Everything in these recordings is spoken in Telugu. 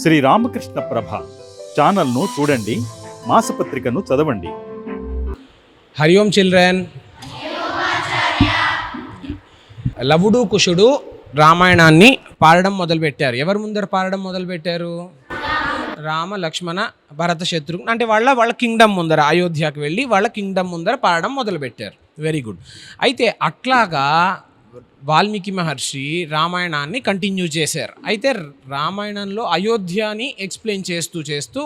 శ్రీ రామకృష్ణ ప్రభ ఛానల్ను చూడండి మాసపత్రికను చదవండి. హరి ఓం చిల్డ్రన్. లవుడు కుషుడు రామాయణాన్ని పాడడం మొదలుపెట్టారు. ఎవరు ముందర పాడడం మొదలుపెట్టారు? రామ లక్ష్మణ భరత శత్రు అంటే వాళ్ళ వాళ్ళ కింగ్డమ్ ముందర అయోధ్యకు వెళ్ళి వాళ్ళ కింగ్డమ్ ముందర పాడడం మొదలుపెట్టారు. వెరీ గుడ్ అయితే అట్లాగా వాల్మీకి మహర్షి రామాయణాన్ని కంటిన్యూ చేశారు. అయితే రామాయణంలో అయోధ్యని ఎక్స్ప్లెయిన్ చేస్తూ చేస్తూ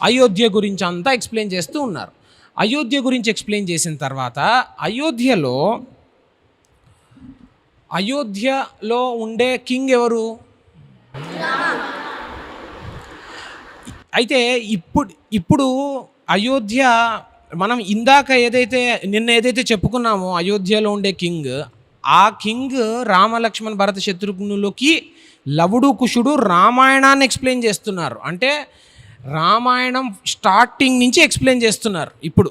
అయోధ్య గురించి అంతా ఎక్స్ప్లెయిన్ చేస్తూ ఉన్నారు. అయోధ్య గురించి ఎక్స్ప్లెయిన్ చేసిన తర్వాత అయోధ్యలో అయోధ్యలో ఉండే కింగ్ ఎవరు? అయితే ఇప్పుడు ఇప్పుడు అయోధ్య మనం ఇందాక ఏదైతే నిన్న ఏదైతే చెప్పుకున్నామో అయోధ్యలో ఉండే కింగ్ ఆ కింగ్ రామలక్ష్మణ్ భరత శత్రుఘ్నులకి లవుడు కుషుడు రామాయణాన్ని ఎక్స్ప్లెయిన్ చేస్తున్నారు. అంటే రామాయణం స్టార్టింగ్ నుంచి ఎక్స్ప్లెయిన్ చేస్తున్నారు ఇప్పుడు.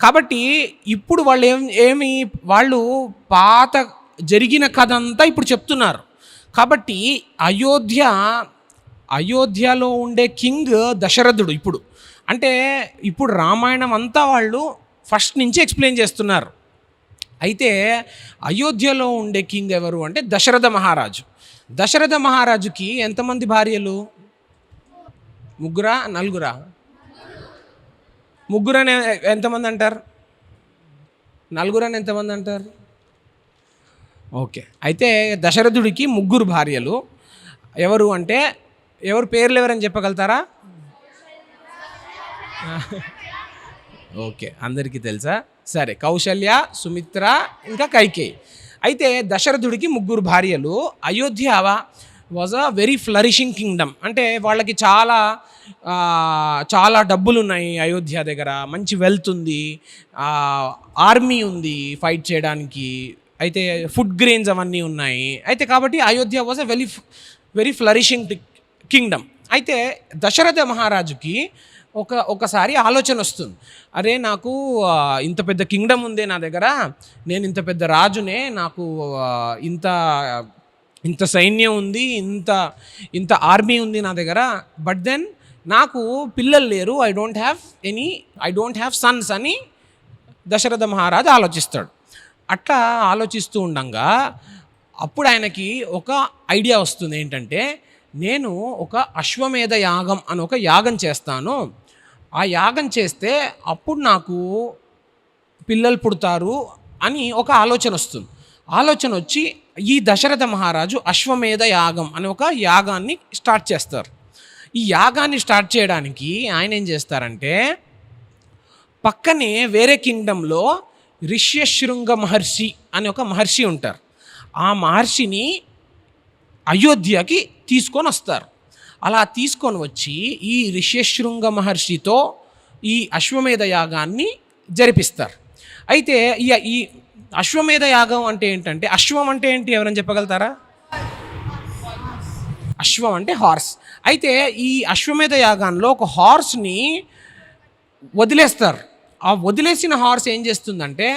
కాబట్టి ఇప్పుడు వాళ్ళు ఏం ఏమి వాళ్ళు పాత జరిగిన కథ అంతా ఇప్పుడు చెప్తున్నారు. కాబట్టి అయోధ్య అయోధ్యలో ఉండే కింగ్ దశరథుడు ఇప్పుడు. అంటే ఇప్పుడు రామాయణం అంతా వాళ్ళు ఫస్ట్ నుంచి ఎక్స్ప్లెయిన్ చేస్తున్నారు. అయితే అయోధ్యలో ఉండే కింగ్ ఎవరు అంటే దశరథ మహారాజు. దశరథ మహారాజుకి ఎంతమంది భార్యలు? ముగ్గురా? నలుగురా? ముగ్గురని ఎంతమంది అంటారు? నలుగురని ఎంతమంది అంటారు? ఓకే. అయితే దశరథుడికి ముగ్గురు భార్యలు. ఎవరు అంటే ఎవరు పేర్లు ఎవరని చెప్పగలుగుతారా? ఓకే. అందరికీ తెలుసా? సరే కౌశల్య సుమిత్ర ఇంకా కైకేయి అయితే దశరథుడికి ముగ్గురు భార్యలు. Ayodhya was a very flourishing kingdom అంటే వాళ్ళకి చాలా చాలా డబ్బులు ఉన్నాయి అయోధ్య దగ్గర. మంచి వెల్త్ ఉంది. ఆర్మీ ఉంది ఫైట్ చేయడానికి. అయితే ఫుడ్ గ్రెయిన్స్ అవన్నీ ఉన్నాయి. అయితే కాబట్టి Ayodhya was a very very flourishing kingdom అయితే దశరథ మహారాజుకి ఒక ఒకసారి ఆలోచన వస్తుంది. అరే నాకు ఇంత పెద్ద కింగ్డమ్ ఉంది నా దగ్గర. నేను ఇంత పెద్ద రాజునే. నాకు ఇంత ఇంత సైన్యం ఉంది. ఇంత ఇంత ఆర్మీ ఉంది నా దగ్గర. బట్ దెన్ నాకు పిల్లలు లేరు. I don't have any I don't have sons అని దశరథ మహారాజు ఆలోచిస్తాడు. అట్లా ఆలోచిస్తూ ఉండంగా అప్పుడు ఆయనకి ఒక ఐడియా వస్తుంది ఏంటంటే నేను ఒక అశ్వమేధ యాగం అని ఒక యాగం చేస్తాను. ఆ యాగం చేస్తే అప్పుడు నాకు పిల్లలు పుడతారు అని ఒక ఆలోచన వస్తుంది. ఆలోచన వచ్చి ఈ దశరథ మహారాజు అశ్వమేధ యాగం అని ఒక యాగాన్ని స్టార్ట్ చేస్తారు. ఈ యాగాన్ని స్టార్ట్ చేయడానికి ఆయన ఏం చేస్తారంటే పక్కనే వేరే కింగ్డంలో రిష్యశృంగ మహర్షి అని ఒక మహర్షి ఉంటారు. ఆ మహర్షిని అయోధ్యకి తీసుకొని వస్తారు. అలా తీసుకొని వచ్చి ఈ రిష్యశృంగ మహర్షితో ఈ అశ్వమేధ యాగాన్ని జరిపిస్తారు. అయితే ఈ ఈ అశ్వమేధ యాగం అంటే ఏంటంటే అశ్వం అంటే ఏంటి ఎవరైనా చెప్పగలుగుతారా? అశ్వం అంటే హార్స్ అయితే ఈ అశ్వమేధ యాగాల్లో ఒక హార్స్ని వదిలేస్తారు. ఆ వదిలేసిన హార్స్ ఏం చేస్తుందంటే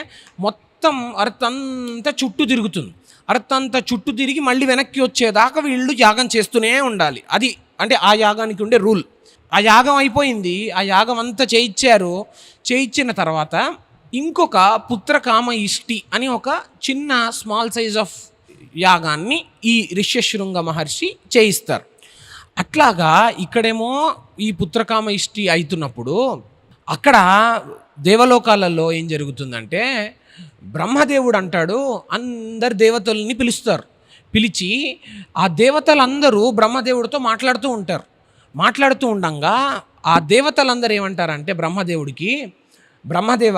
మొత్తం అర్థంతా చుట్టూ తిరుగుతుంది. అర్థంతా చుట్టూ తిరిగి మళ్ళీ వెనక్కి వచ్చేదాకా వీళ్ళు యాగం చేస్తూనే ఉండాలి. అది అంటే ఆ యాగానికి ఉండే రూల్. ఆ యాగం అయిపోయింది. ఆ యాగం అంతా చేయించారు చేయించిన తర్వాత ఇంకొక పుత్రకామ ఇష్టి అని ఒక చిన్న స్మాల్ సైజ్ ఆఫ్ యాగాన్ని ఈ రిష్యశృంగ మహర్షి చేయిస్తారు. అట్లాగా ఇక్కడేమో ఈ పుత్రకామ ఇష్టి అవుతున్నప్పుడు అక్కడ దేవలోకాలలో ఏం జరుగుతుందంటే బ్రహ్మదేవుడు అంటాడు అందరు దేవతల్ని పిలుస్తారు. పిలిచి ఆ దేవతలందరూ బ్రహ్మదేవుడితో మాట్లాడుతూ ఉంటారు. మాట్లాడుతూ ఉండంగా ఆ దేవతలందరూ ఏమంటారంటే బ్రహ్మదేవుడికి బ్రహ్మదేవ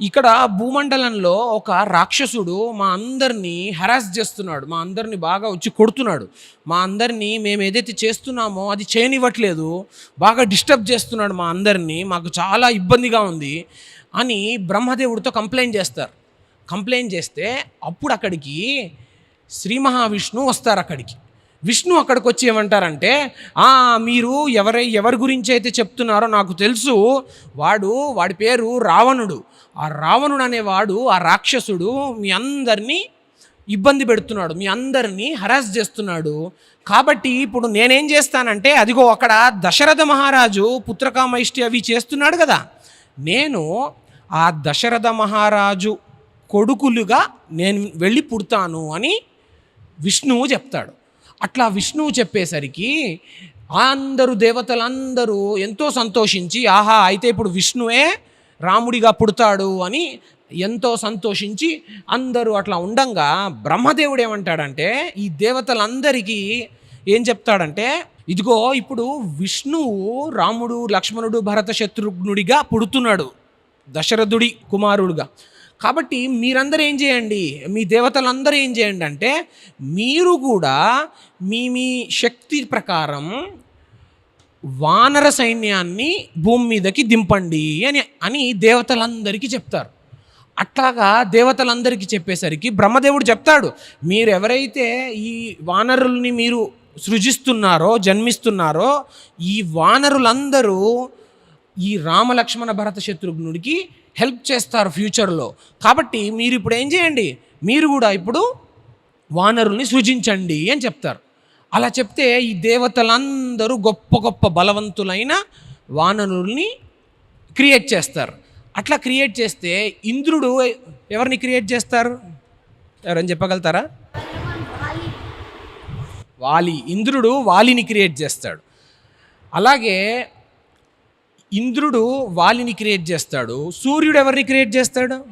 ఇక్కడ భూమండలంలో ఒక రాక్షసుడు మా అందరినీ హెరాస్ చేస్తున్నాడు. మా అందరిని బాగా వచ్చి కొడుతున్నాడు. మా అందరినీ మేము ఏదైతే చేస్తున్నామో అది చేయనివ్వట్లేదు. బాగా డిస్టర్బ్ చేస్తున్నాడు మా అందరినీ. మాకు చాలా ఇబ్బందిగా ఉంది అని బ్రహ్మదేవుడితో కంప్లైంట్ చేస్తారు. కంప్లైంట్ చేస్తే అప్పుడు అక్కడికి శ్రీ మహావిష్ణువు వస్తారు అక్కడికి. విష్ణు అక్కడికి వచ్చి ఏమంటారంటే "ఆ, మీరు ఎవరై ఎవరి గురించి అయితే చెప్తున్నారో నాకు తెలుసు. వాడు వాడి పేరు రావణుడు. ఆ రావణుడు అనేవాడు ఆ రాక్షసుడు మీ అందరినీ ఇబ్బంది పెడుతున్నాడు. మీ అందరినీ హరాస్ చేస్తున్నాడు. కాబట్టి ఇప్పుడు నేనేం చేస్తానంటే అదిగో అక్కడ దశరథ మహారాజు పుత్రకామైష్టి అవి చేస్తున్నాడు కదా. నేను ఆ దశరథ మహారాజు కొడుకులుగా నేను వెళ్ళి పుడతాను అని విష్ణువు చెప్తాడు. అట్లా విష్ణువు చెప్పేసరికి అందరూ దేవతలందరూ ఎంతో సంతోషించి ఆహా అయితే ఇప్పుడు విష్ణువే రాముడిగా పుడతాడు అని ఎంతో సంతోషించి అందరూ అట్లా ఉండంగా బ్రహ్మదేవుడు ఏమంటాడంటే ఈ దేవతలందరికీ ఏం చెప్తాడంటే ఇదిగో ఇప్పుడు విష్ణువు రాముడు లక్ష్మణుడు భరత శత్రుఘ్నుడిగా పుడుతున్నాడు. దశరథుడి కుమారుడుగా. కాబట్టి మీరందరూ ఏం చేయండి? మీ దేవతలందరూ ఏం చేయండి అంటే మీరు కూడా మీ మీ శక్తి ప్రకారం వానర సైన్యాన్ని భూమి మీదకి దింపండి అని అని దేవతలందరికీ చెప్తారు. అట్లాగా దేవతలందరికీ చెప్పేసరికి బ్రహ్మదేవుడు చెప్తాడు మీరు ఎవరైతే ఈ వానరుల్ని మీరు సృజిస్తున్నారో జన్మిస్తున్నారో ఈ వానరులందరూ ఈ రామలక్ష్మణ భరత శత్రుఘ్నుడికి హెల్ప్ చేస్తారు ఫ్యూచర్లో. కాబట్టి మీరు ఇప్పుడు ఏం చేయండి? మీరు కూడా ఇప్పుడు వానరుల్ని సృజించండి అని చెప్తారు. అలా చెప్తే ఈ దేవతలందరూ గొప్ప గొప్ప బలవంతులైన వానరుల్ని క్రియేట్ చేస్తారు. అట్లా క్రియేట్ చేస్తే ఇంద్రుడు ఎవరిని క్రియేట్ చేస్తారు? ఎవరని చెప్పగలుగుతారా? వాలి. ఇంద్రుడు వాలిని క్రియేట్ చేస్తాడు. అలాగే ఇంద్రుడు వాలిని క్రియేట్ చేస్తాడు. సూర్యుడు ఎవరిని క్రియేట్ చేస్తాడు?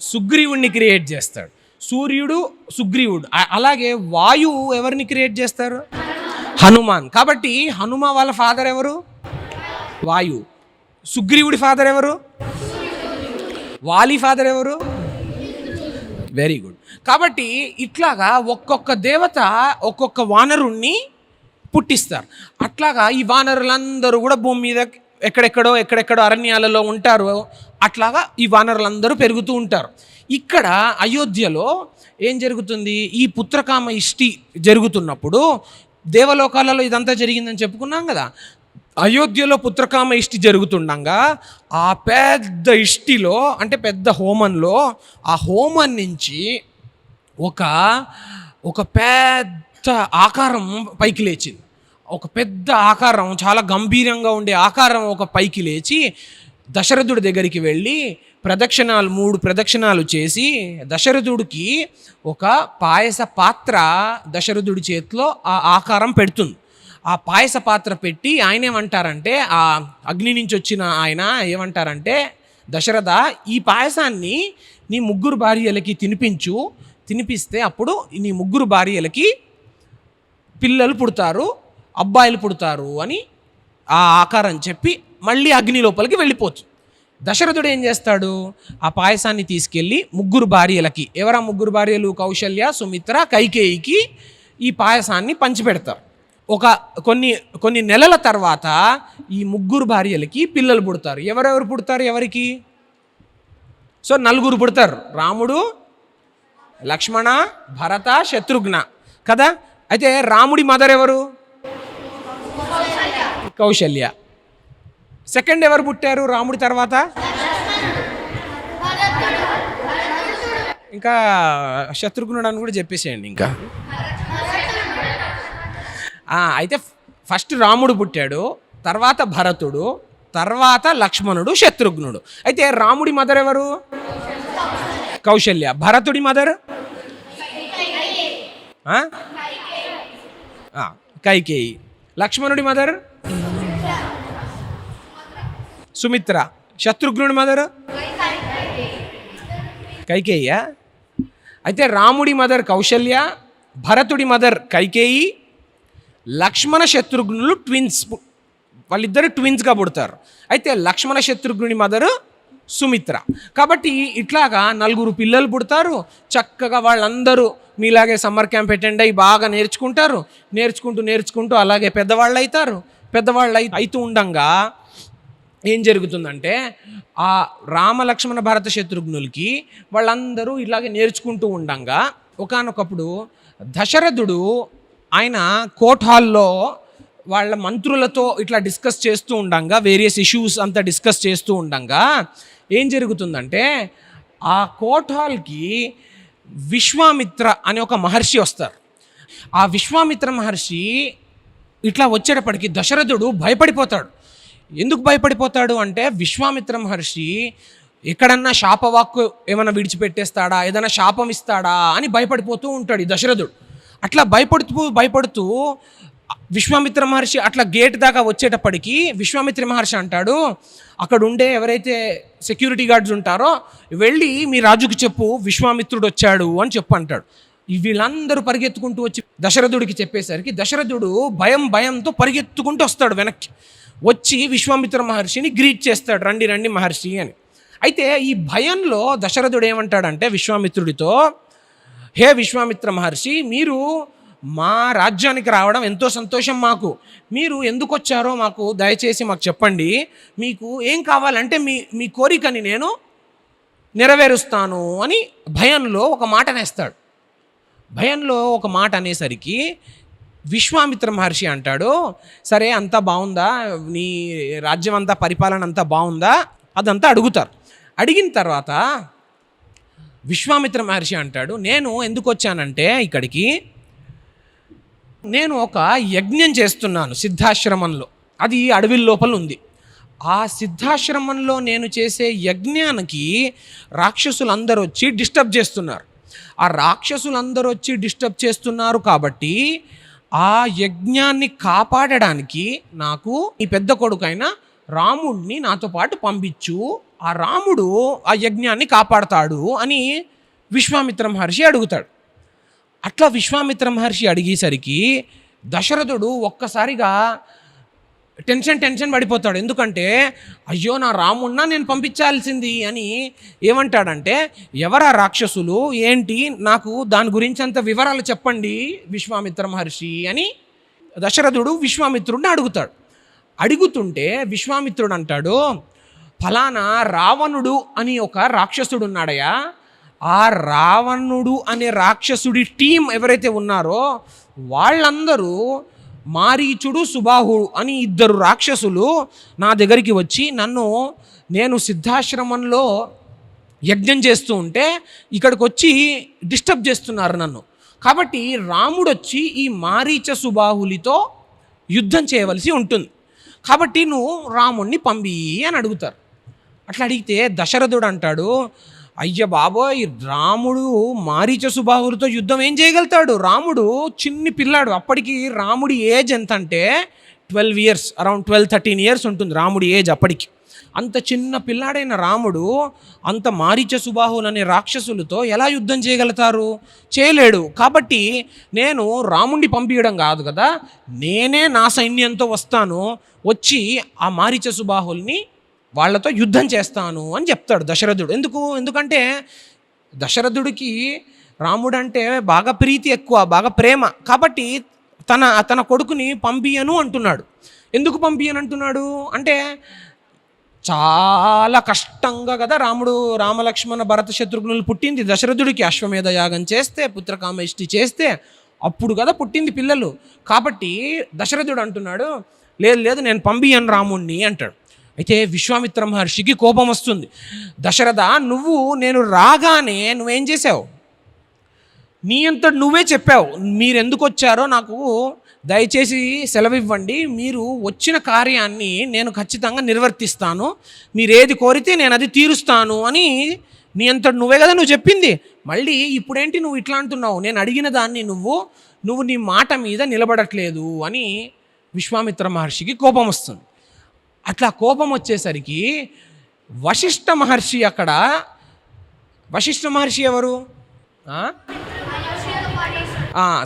సుగ్రీవుణ్ణి క్రియేట్ చేస్తాడు. సూర్యుడు సుగ్రీవుడు. అలాగే వాయువు ఎవరిని క్రియేట్ చేస్తారు? హనుమాన్. కాబట్టి హనుమ వాళ్ళ ఫాదర్ ఎవరు? వాయు. సుగ్రీవుడి ఫాదర్ ఎవరు? వాలి ఫాదర్ ఎవరు? Very good. కాబట్టి ఇట్లాగా ఒక్కొక్క దేవత ఒక్కొక్క వానరుణ్ణి పుట్టిస్తారు. అట్లాగా ఈ వానరులందరూ కూడా భూమి మీద ఎక్కడెక్కడో ఎక్కడెక్కడో అరణ్యాలలో ఉంటారు. అట్లాగా ఈ వానరులందరూ పెరుగుతూ ఉంటారు. ఇక్కడ అయోధ్యలో ఏం జరుగుతుంది? ఈ పుత్రకామ ఇష్టి జరుగుతున్నప్పుడు దేవలోకాలలో ఇదంతా జరిగిందని చెప్పుకున్నాం కదా. అయోధ్యలో పుత్రకామ ఇష్టి జరుగుతుండగా ఆ పెద్ద ఇష్టిలో అంటే పెద్ద హోమంలో ఆ హోమం నుంచి ఒక ఒక పెద్ద ఆకారం పైకి లేచింది. ఒక పెద్ద ఆకారం చాలా గంభీరంగా ఉండే ఆకారం ఒక పైకి లేచి దశరథుడి దగ్గరికి వెళ్ళి ప్రదక్షిణాలు మూడు ప్రదక్షిణాలు చేసి దశరథుడికి ఒక పాయస పాత్ర దశరథుడి చేతిలో ఆ ఆకారం పెడుతుంది. ఆ పాయస పాత్ర పెట్టి ఆయన ఏమంటారంటే ఆ అగ్ని నుంచి వచ్చిన ఆయన ఏమంటారంటే దశరథ ఈ పాయసాన్ని నీ ముగ్గురు భార్యలకి తినిపించు. తినిపిస్తే అప్పుడు నీ ముగ్గురు భార్యలకి పిల్లలు పుడతారు అబ్బాయిలు పుడతారు అని ఆ ఆకారం చెప్పి మళ్ళీ అగ్ని లోపలికి వెళ్ళిపోవచ్చు. దశరథుడు ఏం చేస్తాడు? ఆ పాయసాన్ని తీసుకెళ్ళి ముగ్గురు భార్యలకి ఎవరా ముగ్గురు భార్యలు? కౌశల్య సుమిత్ర కైకేయికి ఈ పాయసాన్ని పంచిపెడతారు. ఒక కొన్ని కొన్ని నెలల తర్వాత ఈ ముగ్గురు భార్యలకి పిల్లలు పుడతారు. ఎవరెవరు పుడతారు ఎవరికి? సో నలుగురు పుడతారు. రాముడు లక్ష్మణ భరత శత్రుఘ్న. కదా? అయితే రాముడి మదర్ ఎవరు? కౌశల్య. సెకండ్ ఎవరు పుట్టారు రాముడి తర్వాత? ఇంకా శత్రుఘ్నుడు అని కూడా చెప్పేసేయండి ఇంకా. అయితే ఫస్ట్ రాముడు పుట్టాడు తర్వాత భరతుడు తర్వాత లక్ష్మణుడు శత్రుఘ్నుడు. అయితే రాముడి మదర్ ఎవరు? కౌశల్య. భరతుడి మదర్? కైకేయి. లక్ష్మణుడి మదర్? సుమిత్ర. శత్రుఘ్నుడి మదర్? కైకేయ? అయితే రాముడి మదర్ కౌశల్య భరతుడి మదర్ కైకేయి లక్ష్మణ శత్రుఘ్నులు ట్విన్స్ వాళ్ళిద్దరు ట్విన్స్గా పుడతారు. అయితే లక్ష్మణ శత్రుఘ్నుడి మదరు సుమిత్ర. కాబట్టి ఇట్లాగా నలుగురు పిల్లలు పుడతారు. చక్కగా వాళ్ళందరూ మీలాగే సమ్మర్ క్యాంప్ అటెండ్ అయ్యి బాగా నేర్చుకుంటారు. నేర్చుకుంటూ నేర్చుకుంటూ అలాగే పెద్దవాళ్ళు అవుతారు పెద్దవాళ్ళు అయి అవుతూ ఉండంగా ఏం జరుగుతుందంటే ఆ రామలక్ష్మణ భరత శత్రుఘ్నులకి వాళ్ళందరూ ఇలాగే నేర్చుకుంటూ ఉండంగా. ఒకానొకప్పుడు దశరథుడు ఆయన కోర్ట్ హాల్లో వాళ్ళ మంత్రులతో ఇట్లా డిస్కస్ చేస్తూ ఉండంగా వేరియస్ ఇష్యూస్ అంతా డిస్కస్ చేస్తూ ఉండంగా ఏం జరుగుతుందంటే ఆ కోర్ట్ హాల్కి విశ్వామిత్ర అనే ఒక మహర్షి వస్తారు. ఆ విశ్వామిత్ర మహర్షి ఇట్లా వచ్చేటప్పటికి దశరథుడు భయపడిపోతాడు. ఎందుకు భయపడిపోతాడు అంటే విశ్వామిత్ర మహర్షి ఎక్కడన్నా శాపవాక్కు ఏమైనా విడిచిపెట్టేస్తాడా ఏదైనా శాపం ఇస్తాడా అని భయపడిపోతూ ఉంటాడు ఈ దశరథుడు. అట్లా భయపడుతూ భయపడుతూ విశ్వామిత్ర మహర్షి అట్లా గేట్ దాకా వచ్చేటప్పటికి విశ్వామిత్ర మహర్షి అంటాడు అక్కడ ఉండే ఎవరైతే సెక్యూరిటీ గార్డ్స్ ఉంటారో వెళ్ళి మీ రాజుకు చెప్పు విశ్వామిత్రుడు వచ్చాడు అని చెప్పు అంటాడు. వీళ్ళందరూ పరిగెత్తుకుంటూ వచ్చి దశరథుడికి చెప్పేసరికి దశరథుడు భయం భయంతో పరిగెత్తుకుంటూ వస్తాడు వెనక్కి. వచ్చి విశ్వామిత్ర మహర్షిని గ్రీట్ చేస్తాడు రండి రండి మహర్షి అని. అయితే ఈ భయంలో దశరథుడు ఏమంటాడంటే విశ్వామిత్రుడితో హే విశ్వామిత్ర మహర్షి మీరు మా రాజ్యానికి రావడం ఎంతో సంతోషం మాకు. మీరు ఎందుకు వచ్చారో మాకు దయచేసి మాకు చెప్పండి. మీకు ఏం కావాలంటే మీ మీ కోరికని నేను నెరవేరుస్తాను అని భయంలో ఒక మాట అనేస్తాడు. భయంలో ఒక మాట అనేసరికి విశ్వామిత్ర మహర్షి అంటాడు సరే అంతా బాగుందా? నీ రాజ్యం అంతా పరిపాలన అంతా బాగుందా? అదంతా అడుగుతారు. అడిగిన తర్వాత విశ్వామిత్ర మహర్షి అంటాడు నేను ఎందుకు వచ్చానంటే ఇక్కడికి నేను ఒక యజ్ఞం చేస్తున్నాను సిద్ధాశ్రమంలో. అది అడవి లోపల ఉంది. ఆ సిద్ధాశ్రమంలో నేను చేసే యజ్ఞానికి రాక్షసులందరూ వచ్చి డిస్టర్బ్ చేస్తున్నారు. ఆ రాక్షసులందరూ వచ్చి డిస్టర్బ్ చేస్తున్నారు కాబట్టి ఆ యజ్ఞాన్ని కాపాడడానికి నాకు ఈ పెద్ద కొడుకైన రాముడిని నాతో పాటు పంపించు ఆ రాముడు ఆ యజ్ఞాన్ని కాపాడతాడు అని విశ్వామిత్ర మహర్షి అడుగుతాడు. అట్లా విశ్వామిత్ర మహర్షి అడిగేసరికి దశరథుడు ఒక్కసారిగా టెన్షన్ టెన్షన్ పడిపోతాడు. ఎందుకంటే అయ్యో నా రామున్నా నేను పంపించాల్సింది అని ఏమంటాడంటే ఎవరా రాక్షసులు ఏంటి నాకు దాని గురించి అంత వివరాలు చెప్పండి విశ్వామిత్ర మహర్షి అని దశరథుడు విశ్వామిత్రుడిని అడుగుతాడు. అడుగుతుంటే విశ్వామిత్రుడు అంటాడు ఫలానా రావణుడు అని ఒక రాక్షసుడు ఉన్నాడయ్యా ఆ రావణుడు అనే రాక్షసుడి టీం ఎవరైతే ఉన్నారో వాళ్ళందరూ మారీచుడు సుబాహుడు అని ఇద్దరు రాక్షసులు నా దగ్గరికి వచ్చి నన్ను నేను సిద్ధాశ్రమంలో యజ్ఞం చేస్తూ ఉంటే ఇక్కడికి వచ్చి డిస్టర్బ్ చేస్తున్నారు నన్ను. కాబట్టి రాముడు వచ్చి ఈ మారీచ సుబాహులితో యుద్ధం చేయవలసి ఉంటుంది. కాబట్టి నువ్వు రాముణ్ణి పంపి అని అడుగుతారు. అట్లా అడిగితే దశరథుడు అంటాడు అయ్య బాబోయ్ రాముడు మారీచ సుబాహులతో యుద్ధం ఏం చేయగలుగుతాడు? రాముడు చిన్ని పిల్లాడు. అప్పటికి రాముడి ఏజ్ ఎంత అంటే twelve years around twelve thirteen years ఉంటుంది రాముడి ఏజ్ అప్పటికి. అంత చిన్న పిల్లాడైన రాముడు అంత మారీచ సుబాహులు అనే రాక్షసులతో ఎలా యుద్ధం చేయగలుగుతారు? చేయలేడు. కాబట్టి నేను రాముడిని పంపించడం కాదు కదా నేనే నా సైన్యంతో వస్తాను వచ్చి ఆ మారీచ సుబాహుల్ని వాళ్ళతో యుద్ధం చేస్తాను అని చెప్తాడు దశరథుడు. ఎందుకు? ఎందుకంటే దశరథుడికి రాముడు అంటే బాగా ప్రీతి ఎక్కువ బాగా ప్రేమ. కాబట్టి తన తన కొడుకుని పంపియను అంటున్నాడు. ఎందుకు పంపియను అంటున్నాడు? అంటే చాలా కష్టంగా కదా రాముడు రామలక్ష్మణ భరత శత్రుఘ్నులు పుట్టింది. దశరథుడికి అశ్వమేధ యాగం చేస్తే పుత్రకామేష్టి చేస్తే అప్పుడు కదా పుట్టింది పిల్లలు. కాబట్టి దశరథుడు అంటున్నాడు లేదు లేదు నేను పంపియను రాముణ్ణి అంటాడు. అయితే విశ్వామిత్ర మహర్షికి కోపం వస్తుంది. దశరథ నువ్వు నేను రాగానే నువ్వేం చేసావు నీ అంత నువ్వే చెప్పావు. మీరు ఎందుకు వచ్చారో నాకు దయచేసి సెలవు ఇవ్వండి మీరు వచ్చిన కార్యాన్ని నేను ఖచ్చితంగా నిర్వర్తిస్తాను. మీరు ఏది కోరితే నేను అది తీరుస్తాను అని నీ అంతటి నువ్వే కదా నువ్వు చెప్పింది. మళ్ళీ ఇప్పుడేంటి నువ్వు ఇట్లా అంటున్నావు? నేను అడిగిన దాన్ని నువ్వు నువ్వు నీ మాట మీద నిలబడట్లేదు అని విశ్వామిత్ర మహర్షికి కోపం వస్తుంది. అట్లా కోపం వచ్చేసరికి వశిష్ఠ మహర్షి అక్కడ వశిష్ఠ మహర్షి ఎవరు?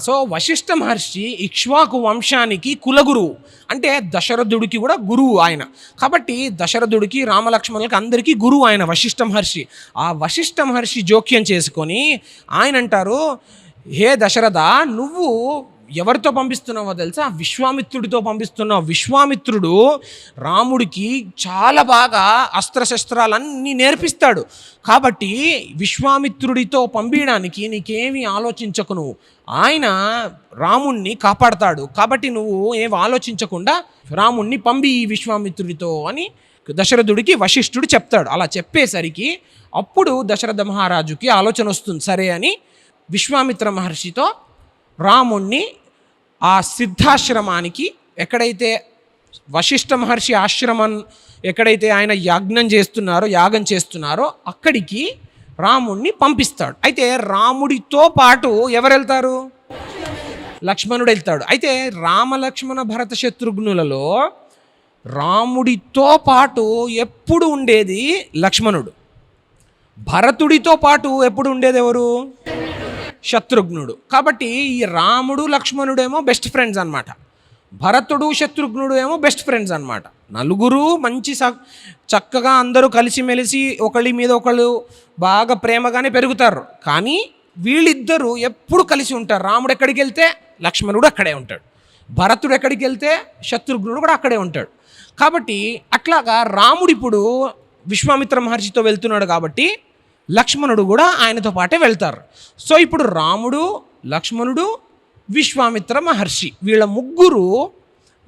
సో వశిష్ఠ మహర్షి ఇక్ష్వాకు వంశానికి కులగురువు అంటే దశరథుడికి కూడా గురువు ఆయన. కాబట్టి దశరథుడికి రామలక్ష్మణులకి అందరికీ గురువు ఆయన వశిష్ఠ మహర్షి. ఆ వశిష్ఠ మహర్షి జోక్యం చేసుకొని ఆయన అంటారు హే దశరథ నువ్వు ఎవరితో పంపిస్తున్నావో తెలుసా? విశ్వామిత్రుడితో పంపిస్తున్నావు. విశ్వామిత్రుడు రాముడికి చాలా బాగా అస్త్రశస్త్రాలన్నీ నేర్పిస్తాడు. కాబట్టి విశ్వామిత్రుడితో పంపించడానికి నీకేమీ ఆలోచించకు నువ్వు. ఆయన రాముణ్ణి కాపాడతాడు. కాబట్టి నువ్వు ఏం ఆలోచించకుండా రాముణ్ణి పంపి విశ్వామిత్రుడితో అని దశరథుడికి వశిష్ఠుడు చెప్తాడు. అలా చెప్పేసరికి అప్పుడు దశరథ మహారాజుకి ఆలోచన వస్తుంది. సరే అని విశ్వామిత్ర మహర్షితో రాముణ్ణి ఆ సిద్ధాశ్రమానికి ఎక్కడైతే వశిష్ఠ మహర్షి ఆశ్రమం ఎక్కడైతే ఆయన యాజ్ఞం చేస్తున్నారో యాగం చేస్తున్నారో అక్కడికి రాముణ్ణి పంపిస్తాడు. అయితే రాముడితో పాటు ఎవరు వెళ్తారు లక్ష్మణుడు వెళ్తాడు. అయితే రామలక్ష్మణ భరత శత్రుఘ్నులలో రాముడితో పాటు ఎప్పుడు ఉండేది లక్ష్మణుడు? భరతుడితో పాటు ఎప్పుడు ఉండేది ఎవరు? శత్రుఘ్నుడు. కాబట్టి ఈ రాముడు లక్ష్మణుడేమో బెస్ట్ ఫ్రెండ్స్ అన్నమాట. భరతుడు శత్రుఘ్నుడు ఏమో బెస్ట్ ఫ్రెండ్స్ అన్నమాట. నలుగురు మంచి స- చక్కగా అందరూ కలిసిమెలిసి ఒకళ్ళ మీద ఒకళ్ళు బాగా ప్రేమగానే పెరుగుతారు. కానీ వీళ్ళిద్దరూ ఎప్పుడు కలిసి ఉంటారు. రాముడు ఎక్కడికి వెళ్తే లక్ష్మణుడు అక్కడే ఉంటాడు. భరతుడు ఎక్కడికి వెళ్తే శత్రుఘ్నుడు కూడా అక్కడే ఉంటాడు. కాబట్టి అట్లాగా రాముడు ఇప్పుడు విశ్వామిత్ర మహర్షితో వెళ్తున్నాడు కాబట్టి లక్ష్మణుడు కూడా ఆయనతో పాటే వెళ్తారు. సో ఇప్పుడు రాముడు లక్ష్మణుడు విశ్వామిత్ర మహర్షి వీళ్ళ ముగ్గురు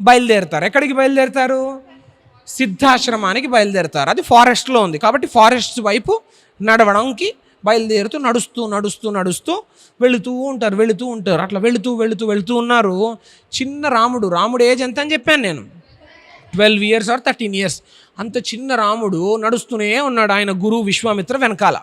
బయలుదేరుతారు. ఎక్కడికి బయలుదేరుతారు? సిద్ధాశ్రమానికి బయలుదేరుతారు. అది ఫారెస్ట్లో ఉంది. కాబట్టి ఫారెస్ట్ వైపు నడవడానికి బయలుదేరుతూ నడుస్తూ నడుస్తూ నడుస్తూ వెళుతూ ఉంటారు వెళుతూ ఉంటారు. అట్లా వెళుతూ వెళుతూ వెళుతూ ఉన్నారు. చిన్న రాముడు. రాముడు ఏజ్ ఎంత అని చెప్పాను నేను? Twelve years or thirteen years అంత చిన్న రాముడు నడుస్తూనే ఉన్నాడు ఆయన గురువు విశ్వామిత్ర వెనకాల.